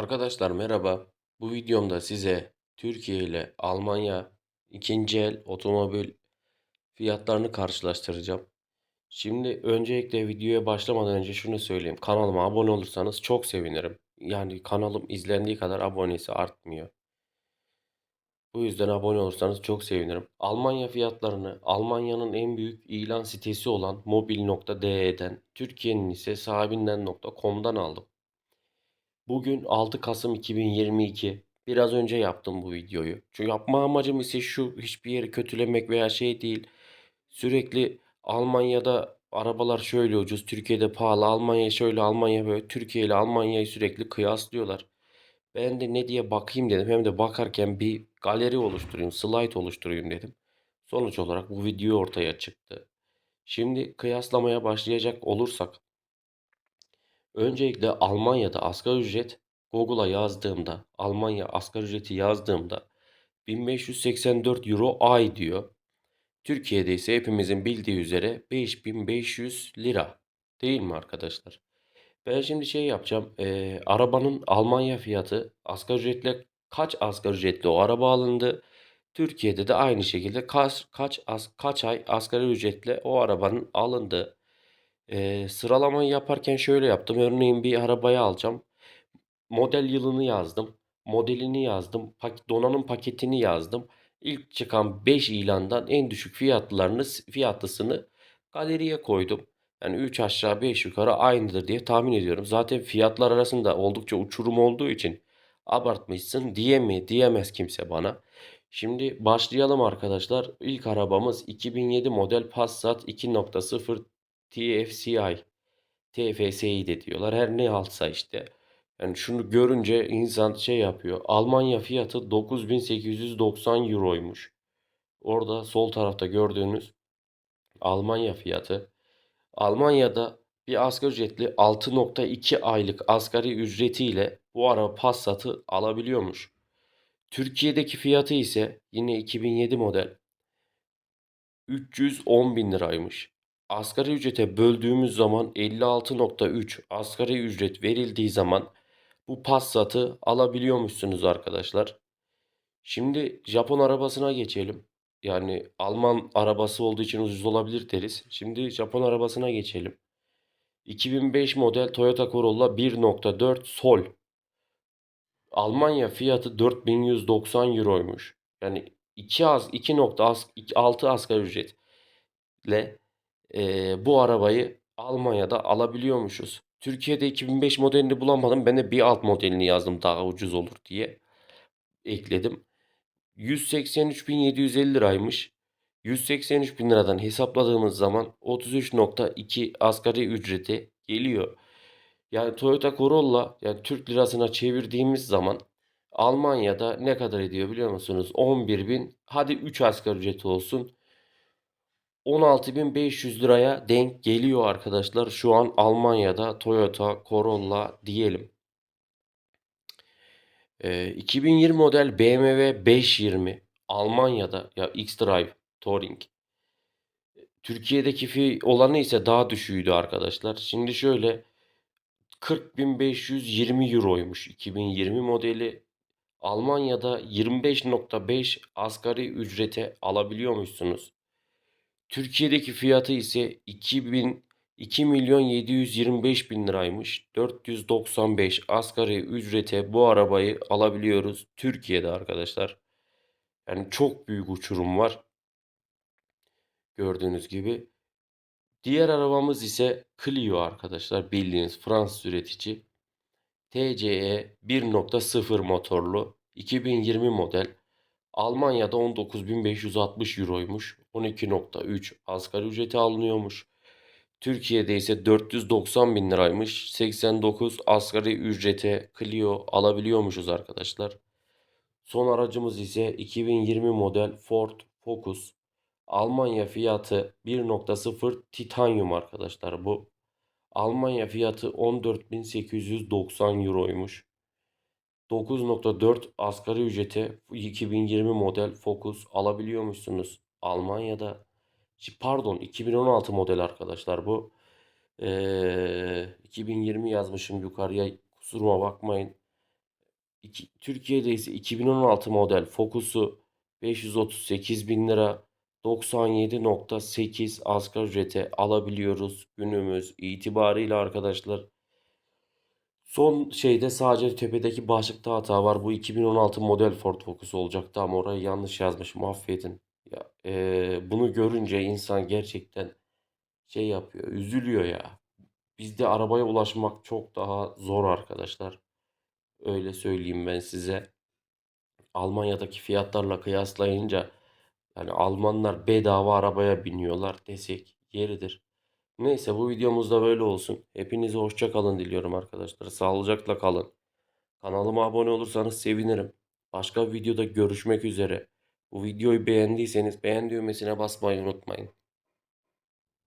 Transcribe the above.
Arkadaşlar merhaba. Bu videomda size Türkiye ile Almanya ikinci el otomobil fiyatlarını karşılaştıracağım. Şimdi öncelikle videoya başlamadan önce şunu söyleyeyim. Kanalıma abone olursanız çok sevinirim. Yani kanalım izlendiği kadar abonesi artmıyor. Bu yüzden abone olursanız çok sevinirim. Almanya fiyatlarını Almanya'nın en büyük ilan sitesi olan mobil.de'den, Türkiye'nin ise sahibinden.com'dan aldım. Bugün 6 Kasım 2022. Biraz önce yaptım bu videoyu. Çünkü yapma amacım ise şu hiçbir yeri kötülemek veya şey değil. Sürekli Almanya'da arabalar şöyle ucuz, Türkiye'de pahalı, Almanya şöyle, Almanya böyle. Türkiye ile Almanya'yı sürekli kıyaslıyorlar. Ben de ne diye bakayım dedim. Hem de bakarken bir galeri oluşturayım, slide oluşturayım dedim. Sonuç olarak bu video ortaya çıktı. Şimdi kıyaslamaya başlayacak olursak Öncelikle Almanya'da asgari ücret Google'a yazdığımda Almanya asgari ücreti yazdığımda 1584 euro ay diyor. Türkiye'de ise hepimizin bildiği üzere 5500 lira. Değil mi arkadaşlar? Ben şimdi şey yapacağım. eee, arabanın Almanya fiyatı asgari ücretle kaç asgari ücretli o araba alındı? Türkiye'de de aynı şekilde kaç kaç as, kaç ay asgari ücretle o arabanın alındı? Eee, sıralamayı yaparken şöyle yaptım. Örneğin bir arabayı alacağım. Model yılını yazdım. Modelini yazdım. Pak donanım paketini yazdım. İlk çıkan 5 ilandan en düşük fiyatlarını fiyatlısını galeriye koydum. Yani 3 aşağı 5 yukarı aynıdır diye tahmin ediyorum. Zaten fiyatlar arasında oldukça uçurum olduğu için abartmışsın diye mi diyemez kimse bana. Şimdi başlayalım arkadaşlar. İlk arabamız 2007 model Passat 2.0 TFCI. TFSI de diyorlar. Her ne alsa işte. Yani şunu görünce insan şey yapıyor. Almanya fiyatı 9890 euroymuş. Orada sol tarafta gördüğünüz Almanya fiyatı. Almanya'da bir asgari ücretli 6.2 aylık asgari ücretiyle bu araba Passat'ı alabiliyormuş. Türkiye'deki fiyatı ise yine 2007 model 310 bin liraymış. Asgari ücrete böldüğümüz zaman 56.3 asgari ücret verildiği zaman bu Passat'ı alabiliyormuşsunuz arkadaşlar. Şimdi Japon arabasına geçelim. Yani Alman arabası olduğu için ucuz olabilir deriz. Şimdi Japon arabasına geçelim. 2005 model Toyota Corolla 1.4 Sol. Almanya fiyatı 4190 euroymuş. Yani 2 az 2.6 asgari ücretle e, bu arabayı Almanya'da alabiliyormuşuz. Türkiye'de 2005 modelini bulamadım. Ben de bir alt modelini yazdım daha ucuz olur diye ekledim. 183.750 liraymış. 183 bin liradan hesapladığımız zaman 33.2 asgari ücreti geliyor. Yani Toyota Corolla yani Türk lirasına çevirdiğimiz zaman Almanya'da ne kadar ediyor biliyor musunuz? 11 bin hadi 3 asgari ücreti olsun. 16.500 liraya denk geliyor arkadaşlar. Şu an Almanya'da Toyota Corolla diyelim. Ee, 2020 model BMW 520 Almanya'da ya X-Drive Touring. Türkiye'deki fi olanı ise daha düşüğüydü arkadaşlar. Şimdi şöyle 40.520 euroymuş 2020 modeli. Almanya'da 25.5 asgari ücrete alabiliyormuşsunuz. Türkiye'deki fiyatı ise 2000 2 milyon 725 bin liraymış. 495 asgari ücrete bu arabayı alabiliyoruz Türkiye'de arkadaşlar. Yani çok büyük uçurum var. Gördüğünüz gibi. Diğer arabamız ise Clio arkadaşlar. Bildiğiniz Fransız üretici. TCE 1.0 motorlu 2020 model. Almanya'da 19.560 euroymuş. 12.3 asgari ücreti alınıyormuş. Türkiye'de ise 490 bin liraymış. 89 asgari ücrete Clio alabiliyormuşuz arkadaşlar. Son aracımız ise 2020 model Ford Focus. Almanya fiyatı 1.0 titanyum arkadaşlar bu. Almanya fiyatı 14.890 euroymuş. 9.4 asgari ücrete 2020 model Focus alabiliyormuşsunuz Almanya'da. Pardon 2016 model arkadaşlar bu. Ee, 2020 yazmışım yukarıya kusuruma bakmayın. İki- Türkiye'de ise 2016 model Focus'u 538 bin lira 97.8 asgari ücrete alabiliyoruz günümüz itibarıyla arkadaşlar. Son şeyde sadece tepedeki başlıkta hata var. Bu 2016 model Ford Focus olacaktı ama orayı yanlış yazmışım. Affedin. Ya, eee, bunu görünce insan gerçekten şey yapıyor, üzülüyor ya. Bizde arabaya ulaşmak çok daha zor arkadaşlar. Öyle söyleyeyim ben size. Almanya'daki fiyatlarla kıyaslayınca yani Almanlar bedava arabaya biniyorlar desek yeridir. Neyse bu videomuz da böyle olsun. Hepinize hoşça kalın diliyorum arkadaşlar. Sağlıcakla kalın. Kanalıma abone olursanız sevinirim. Başka bir videoda görüşmek üzere. Bu videoyu beğendiyseniz beğen düğmesine basmayı unutmayın.